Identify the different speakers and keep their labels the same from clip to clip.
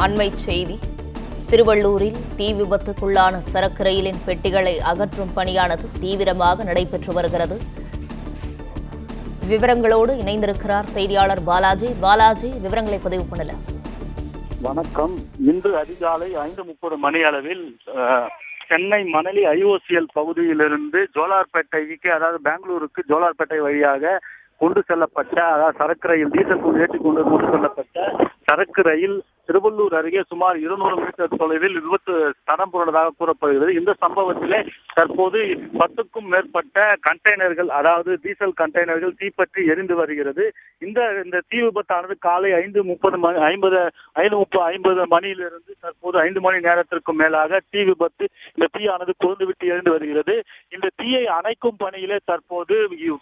Speaker 1: அண்மை செய்தி. திருவள்ளூரில் தீ விபத்துக்குள்ளான சரக்கு ரயிலின் பெட்டிகளை அகற்றும் பணியானது தீவிரமாக நடைபெற்று வருகிறது. விவரங்களோடு இணைந்திருக்கிறார் செய்தியாளர் பாலாஜி. பாலாஜி விவரங்களை பதிவு பண்ணல
Speaker 2: வணக்கம். இன்று அதிகாலை ஐந்து முப்பது மணி அளவில் அஹ், சென்னை மணலி ஐஓசிஎல் பகுதியிலிருந்து ஜோலார்பேட்டைக்கு அதாவது பெங்களூருக்கு ஜோலார்பேட்டை வழியாக கொண்டு செல்லப்பட்ட அதாவது சரக்கு ரயில் டீசல் கொண்டு ஏற்றி கொண்டு கொண்டு செல்லப்பட்ட சரக்கு ரயில் திருவள்ளூர் அருகே சுமார் இருநூறு மீட்டர் தொலைவில் விபத்து தடம் புரண்டதாக கூறப்படுகிறது. இந்த சம்பவத்திலே தற்போது பத்துக்கும் மேற்பட்ட கண்டெய்னர்கள் அதாவது டீசல் கண்டெய்னர்கள் தீப்பற்றி எரிந்து வருகிறது. இந்த இந்த தீ விபத்தானது காலை ஐந்து முப்பது மணி ஐம்பது ஐந்து முப்பது ஐம்பது மணியிலிருந்து தற்போது ஐந்து மணி நேரத்திற்கும் மேலாக தீ விபத்து இந்த தீயானது குறைந்துவிட்டு விட்டு எரிந்து வருகிறது. இந்த தீயை அணைக்கும் பணியிலே தற்போது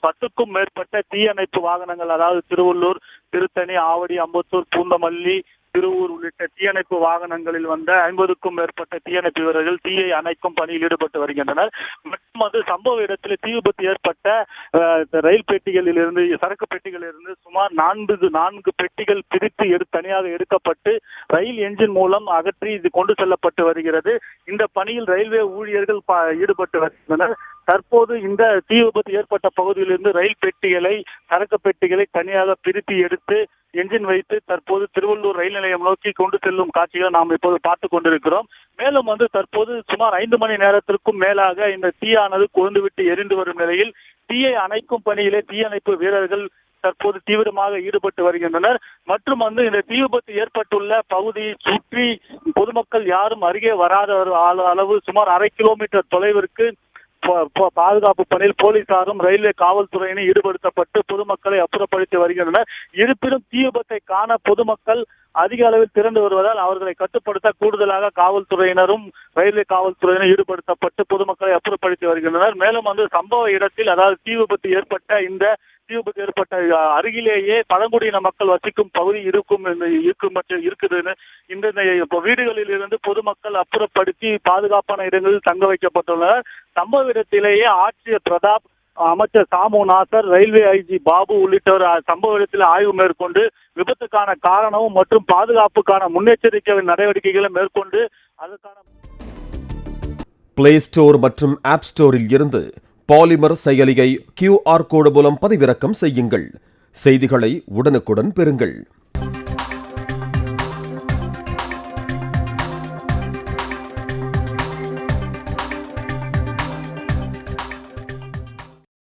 Speaker 2: பத்துக்கும் மேற்பட்ட தீயணைப்பு வாகனங்கள் அதாவது திருவள்ளூர் திருத்தணி ஆவடி அம்பத்தூர் பூந்தமல்லி திருவூர் உள்ளிட்ட தீயணைப்பு வாகனங்களில் வந்த ஐம்பதுக்கும் மேற்பட்ட தீயணைப்பு வீரர்கள் தீயை அணைக்கும் பணியில் ஈடுபட்டு வருகின்றனர். மற்றும் அது சம்பவ இடத்தில் தீ விபத்து ஏற்பட்ட அஹ், ரயில் பெட்டிகளில் இருந்து சரக்கு பெட்டிகளில் இருந்து சுமார் நான்கு நான்கு பெட்டிகள் பிரித்து எடு தனியாக எடுக்கப்பட்டு ரயில் என்ஜின் மூலம் அகற்றி இது கொண்டு செல்லப்பட்டு வருகிறது. இந்த பணியில் ரயில்வே ஊழியர்கள் ப- ஈடுபட்டு வருகின்றனர். தற்போது இந்த தீ விபத்து ஏற்பட்ட பகுதியிலிருந்து ரயில் பெட்டிகளை சரக்கு பெட்டிகளை தனியாக பிரித்து எடுத்து என்ஜின் வைத்து தற்போது திருவள்ளூர் ரயில் நிலையம் நோக்கி கொண்டு செல்லும் காட்சிகளை நாம் இப்போது பார்த்து கொண்டிருக்கிறோம். மேலும் வந்து தற்போது சுமார் ஐந்து மணி நேரத்திற்கும் மேலாக இந்த தீயானது கொழுந்துவிட்டு எரிந்து வரும் நிலையில் தீயை அணைக்கும் பணியிலே தீயணைப்பு வீரர்கள் தற்போது தீவிரமாக ஈடுபட்டு வருகின்றனர். மற்றும் வந்து இந்த தீ விபத்து ஏற்பட்டுள்ள பகுதியை சுற்றி பொதுமக்கள் யாரும் அருகே வராத ஒரு அளவு சுமார் அரை கிலோமீட்டர் தொலைவிற்கு பாதுகாப்பு பணியில் போலீசாரும் ரயில்வே காவல்துறையினர் ஈடுபடுத்தப்பட்டு பொதுமக்களை அப்புறப்படுத்தி வருகின்றனர். இருப்பினும் தீ விபத்தை காண பொதுமக்கள் அதிக அளவில் திரண்டு வருவதால் அவர்களை கட்டுப்படுத்த கூடுதலாக காவல்துறையினரும் ரயில்வே காவல்துறையினர் ஈடுபடுத்தப்பட்டு பொதுமக்களை அப்புறப்படுத்தி வருகின்றனர். மேலும் வந்து சம்பவ இடத்தில் அதாவது தீ விபத்து ஏற்பட்ட இந்த தீ விபத்து ஏற்பட்ட அருகிலேயே பழங்குடியின மக்கள் வசிக்கும் பகுதி இருக்கும் இருக்கும் இருக்குதுன்னு இந்த இப்போ வீடுகளில் இருந்து பொதுமக்கள் அப்புறப்படுத்தி பாதுகாப்பான இடங்களில் தங்க வைக்கப்பட்டுள்ளனர். சம்பவ இடத்திலேயே ஆட்சியர் பிரதாப் அமைச்சர் சாமு நாசர் ரயில்வே ஐஜி பாபு உள்ளிட்டோர் சம்பவ இடத்தில் ஆய்வு மேற்கொண்டு விபத்துக்கான காரணமும் மற்றும் பாதுகாப்புக்கான முன்னெச்சரிக்கை நடவடிக்கைகளை மேற்கொண்டு அதற்கான
Speaker 3: பிளே ஸ்டோர் மற்றும் ஆப் ஸ்டோரில் இருந்து பாலிமர் செயலியை கியூஆர் கோடு மூலம் பதிவிறக்கம் செய்யுங்கள். செய்திகளை உடனுக்குடன் பெறுங்கள்.